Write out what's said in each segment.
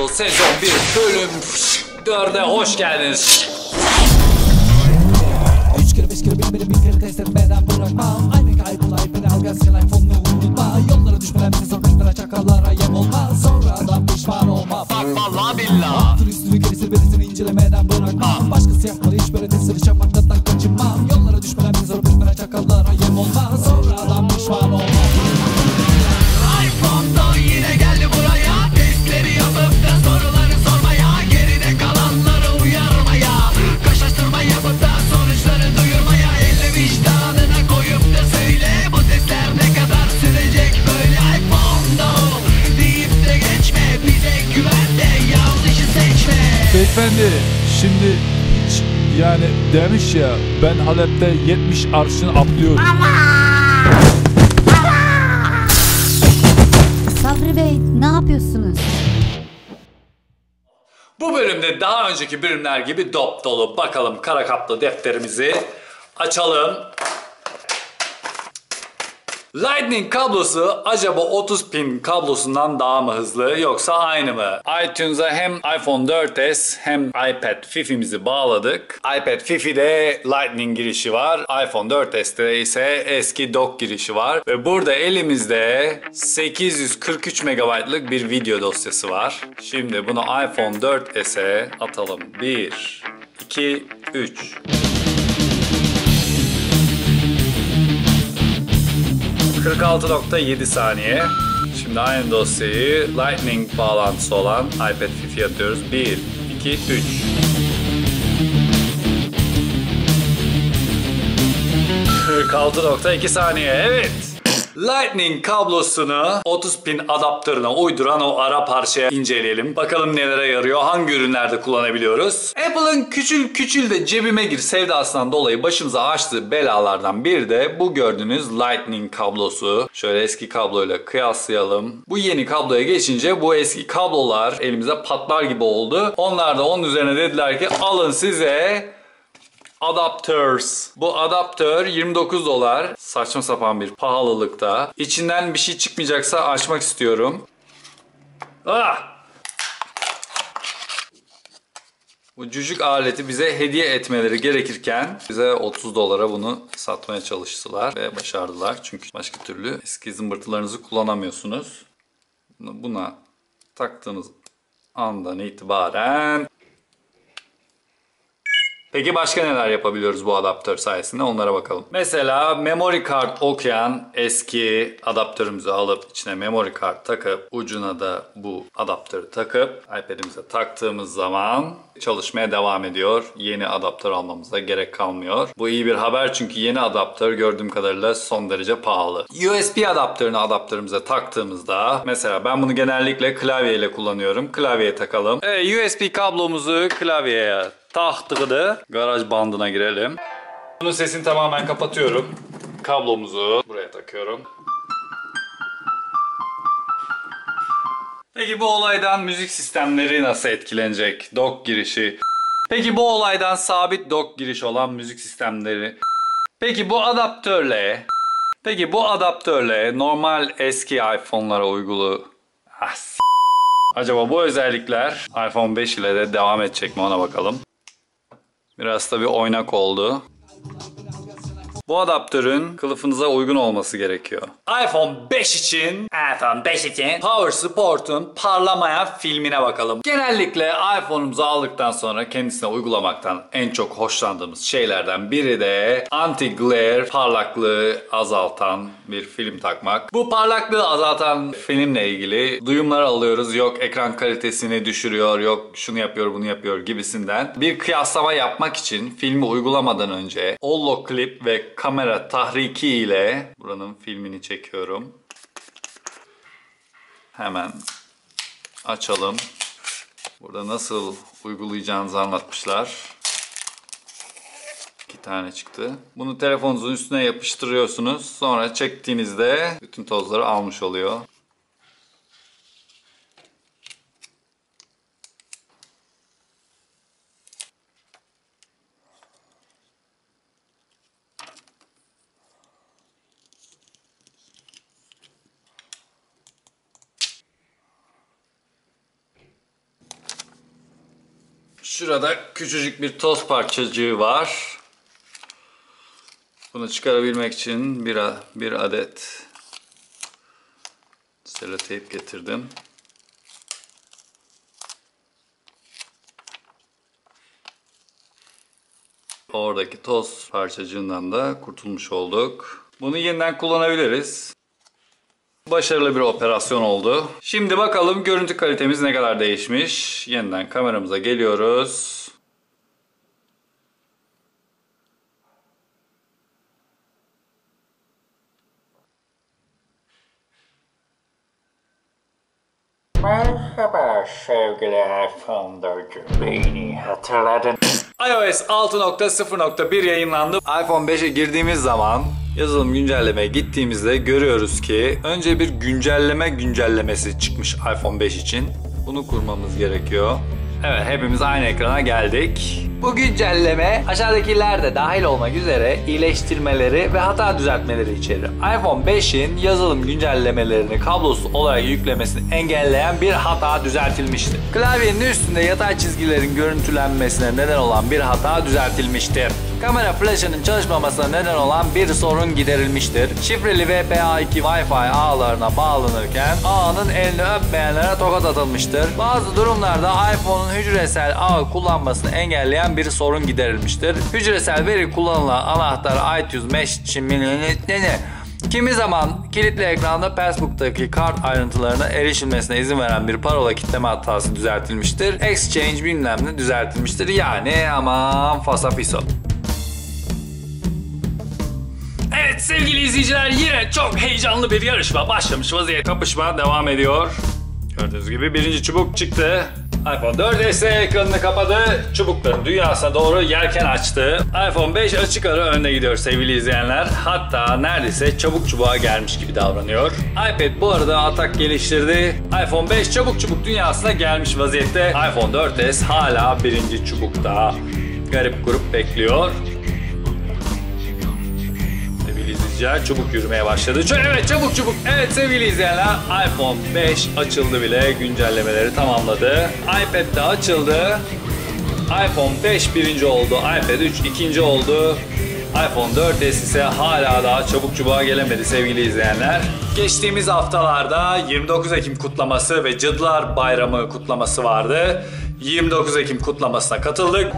Commando sezon 1 bölüm 4'e hoş geldiniz. Üç kere beş kere bin biri bin kere test etmeden bırakmam Aynı kaygılar beni al gelsin iPhone'unu unutma Yollara düşmeden bizi zor düşmeden çakallara yem olma Sonradan pişman olma Bak vallahi billah. Altın üstünü gerisi berisini incelemeden bırakmam Başkası yapmalı hiç böyle tesiri çamaktan Beyefendi şimdi hiç yani demiş ya ben Halep'te 70 arşın atlıyorum. Sabri Bey ne yapıyorsunuz? Bu bölümde daha önceki bölümler gibi dop dolu. Bakalım kara kaplı defterimizi açalım. Lightning kablosu acaba 30 pin kablosundan daha mı hızlı yoksa aynı mı? iTunes'a hem iPhone 4S hem iPad Fifi'mizi bağladık. iPad Fifi'de Lightning girişi var. iPhone 4S'te ise eski dock girişi var. Ve burada elimizde 843 MB'lık bir video dosyası var. Şimdi bunu iPhone 4S'e atalım. 1, 2, 3. 46.7 saniye. Şimdi aynı dosyayı Lightning bağlantısı olan iPad Fifi atıyoruz. 1, 2, 3. ...46.2 saniye. Evet. Lightning kablosunu 30 pin adaptörüne uyduran o ara parçaya inceleyelim. Bakalım nelere yarıyor, hangi ürünlerde kullanabiliyoruz. Apple'ın küçül küçül de cebime gir sevdasından dolayı başımıza açtığı belalardan biri de bu gördüğünüz Lightning kablosu. Şöyle eski kabloyla kıyaslayalım. Bu yeni kabloya geçince bu eski kablolar elimize patlar gibi oldu. Onlar da onun üzerine dediler ki alın size Adapters. Bu adaptör 29 dolar. Saçma sapan bir pahalılıkta. İçinden bir şey çıkmayacaksa açmak istiyorum. Ah! Bu cücük aleti bize hediye etmeleri gerekirken bize 30 dolara bunu satmaya çalıştılar ve başardılar. Çünkü başka türlü eski zımbırtılarınızı kullanamıyorsunuz. Buna taktığınız andan itibaren Peki başka neler yapabiliyoruz bu adaptör sayesinde onlara bakalım. Mesela memory card okuyan eski adaptörümüzü alıp içine memory card takıp ucuna da bu adaptörü takıp iPad'imize taktığımız zaman çalışmaya devam ediyor. Yeni adaptör almamıza gerek kalmıyor. Bu iyi bir haber çünkü yeni adaptör gördüğüm kadarıyla son derece pahalı. USB adaptörünü adaptörümüze taktığımızda mesela ben bunu genellikle klavyeyle kullanıyorum. Klavyeye takalım. Evet, USB kablomuzu klavyeye taktığı garaj bandına girelim. Bunun sesini tamamen kapatıyorum. Kablomuzu buraya takıyorum. Peki bu olaydan müzik sistemleri nasıl etkilenecek? Dock girişi. Peki bu olaydan sabit dock giriş olan müzik sistemleri. Peki bu adaptörle Peki bu adaptörle normal eski iPhone'lara uygulu Ah, Acaba bu özellikler iPhone 5 ile de devam edecek mi ona bakalım. Biraz tabi oynak oldu. Bu adaptörün kılıfınıza uygun olması gerekiyor. iPhone 5 için iPhone 5 için Power Support'un parlamayan filmine bakalım. Genellikle iPhone'umuzu aldıktan sonra kendisine uygulamaktan en çok hoşlandığımız şeylerden biri de anti-glare parlaklığı azaltan bir film takmak. Bu parlaklığı azaltan filmle ilgili duyumlar alıyoruz. Yok ekran kalitesini düşürüyor, yok şunu yapıyor, bunu yapıyor gibisinden. Bir kıyaslama yapmak için filmi uygulamadan önce Ollo Clip ve kamera tahriki ile buranın filmini çekiyorum. Hemen açalım. Burada nasıl uygulayacağınızı anlatmışlar. İki tane çıktı. Bunu telefonunuzun üstüne yapıştırıyorsunuz. Sonra çektiğinizde bütün tozları almış oluyor. Şurada küçücük bir toz parçacığı var. Bunu çıkarabilmek için bir, bir adet seloteyp getirdim. Oradaki toz parçacığından da kurtulmuş olduk. Bunu yeniden kullanabiliriz. Başarılı bir operasyon oldu. Şimdi bakalım görüntü kalitemiz ne kadar değişmiş. Yeniden kameramıza geliyoruz. Merhaba sevgili iPhone'daki beni hatırladın. iOS 6.0.1 yayınlandı. iPhone 5'e girdiğimiz zaman yazılım güncellemeye gittiğimizde görüyoruz ki önce bir güncelleme güncellemesi çıkmış iPhone 5 için. Bunu kurmamız gerekiyor. Evet hepimiz aynı ekrana geldik. Bu güncelleme aşağıdakiler de dahil olmak üzere iyileştirmeleri ve hata düzeltmeleri içerir. iPhone 5'in yazılım güncellemelerini kablosuz olarak yüklemesini engelleyen bir hata düzeltilmiştir. Klavyenin üstünde yatay çizgilerin görüntülenmesine neden olan bir hata düzeltilmiştir. Kamera flaşının çalışmamasına neden olan bir sorun giderilmiştir. Şifreli VPA2 Wi-Fi ağlarına bağlanırken ağının elini öpmeyenlere tokat atılmıştır. Bazı durumlarda iPhone'un hücresel ağ kullanmasını engelleyen bir sorun giderilmiştir. Hücresel veri kullanılan anahtar iTunes Mesh için Kimi zaman kilitli ekranda Facebook'taki kart ayrıntılarına erişilmesine izin veren bir parola kitleme hatası düzeltilmiştir. Exchange bilmem ne düzeltilmiştir. Yani aman fasafiso. Sevgili izleyiciler yine çok heyecanlı bir yarışma başlamış vaziyet. Kapışma devam ediyor. Gördüğünüz gibi birinci çubuk çıktı. iPhone 4S ekranını kapadı. Çubukların dünyasına doğru yelken açtı. iPhone 5 açık ara önde gidiyor sevgili izleyenler. Hatta neredeyse çabuk çubuğa gelmiş gibi davranıyor. iPad bu arada atak geliştirdi. iPhone 5 çabuk çubuk dünyasına gelmiş vaziyette. iPhone 4S hala birinci çubukta. Garip grup bekliyor. İzleyiciler çabuk yürümeye başladı. Ç- Evet çabuk çabuk. Evet sevgili izleyenler iPhone 5 açıldı bile. Güncellemeleri tamamladı. iPad de açıldı. iPhone 5 birinci oldu. iPad 3 ikinci oldu. iPhone 4S ise hala daha çabuk çubuğa gelemedi sevgili izleyenler. Geçtiğimiz haftalarda 29 Ekim kutlaması ve Cadılar Bayramı kutlaması vardı. 29 Ekim kutlamasına katıldık.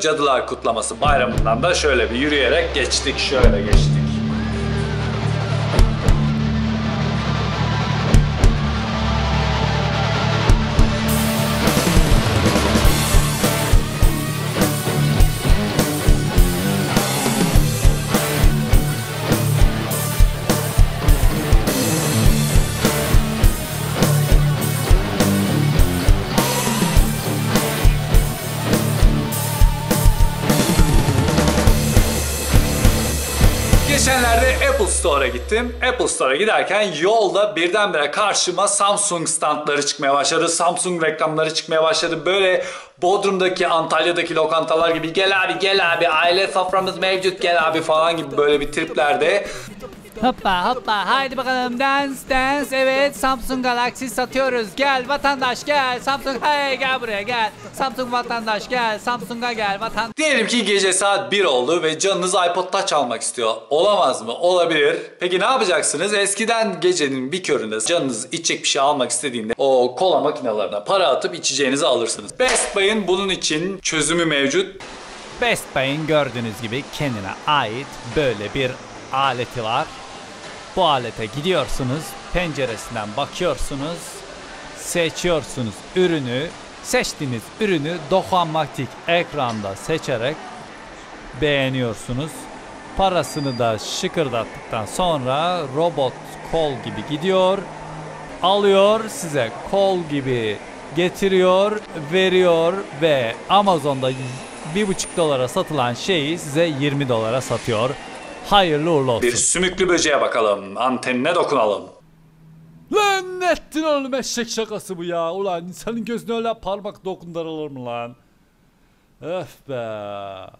Cadılar Kutlaması bayramından da şöyle bir yürüyerek geçtik. Şöyle geçtik. Store'a gittim. Apple Store'a giderken yolda birdenbire karşıma Samsung standları çıkmaya başladı. Samsung reklamları çıkmaya başladı. Böyle Bodrum'daki, Antalya'daki lokantalar gibi gel abi gel abi aile soframız mevcut gel abi falan gibi böyle bir triplerde. Hoppa hoppa haydi bakalım dance dance evet Samsung Galaxy satıyoruz gel vatandaş gel Samsung hey gel buraya gel Samsung vatandaş gel Samsung'a gel vatan Diyelim ki gece saat 1 oldu ve canınız iPod Touch almak istiyor. Olamaz mı? Olabilir. Peki ne yapacaksınız? Eskiden gecenin bir köründe canınız içecek bir şey almak istediğinde o kola makinelerine para atıp içeceğinizi alırsınız. Best Buy'ın bunun için çözümü mevcut. Best Buy'in gördüğünüz gibi kendine ait böyle bir aleti var. Bu alete gidiyorsunuz, penceresinden bakıyorsunuz, seçiyorsunuz ürünü, seçtiğiniz ürünü dokunmatik ekranda seçerek beğeniyorsunuz. Parasını da şıkırdattıktan sonra robot kol gibi gidiyor, alıyor size kol gibi getiriyor, veriyor ve Amazon'da 1,5 dolara satılan şeyi size 20 dolara satıyor. Hayırlı uğurlu olsun. Bir sümüklü böceğe bakalım. Antenine dokunalım. Lan ettin oğlum eşek şakası bu ya. Ulan insanın gözüne öyle parmak dokundurulur mu lan? Öf be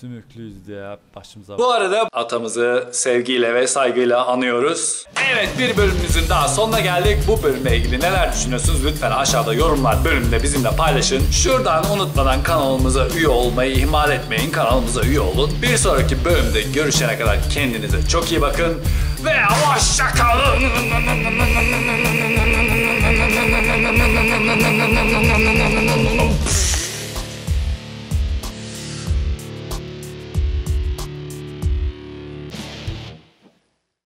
sümüklüyüz diye başımıza... Bu arada atamızı sevgiyle ve saygıyla anıyoruz. Evet bir bölümümüzün daha sonuna geldik. Bu bölümle ilgili neler düşünüyorsunuz lütfen aşağıda yorumlar bölümünde bizimle paylaşın. Şuradan unutmadan kanalımıza üye olmayı ihmal etmeyin. Kanalımıza üye olun. Bir sonraki bölümde görüşene kadar kendinize çok iyi bakın. Ve hoşçakalın. kalın.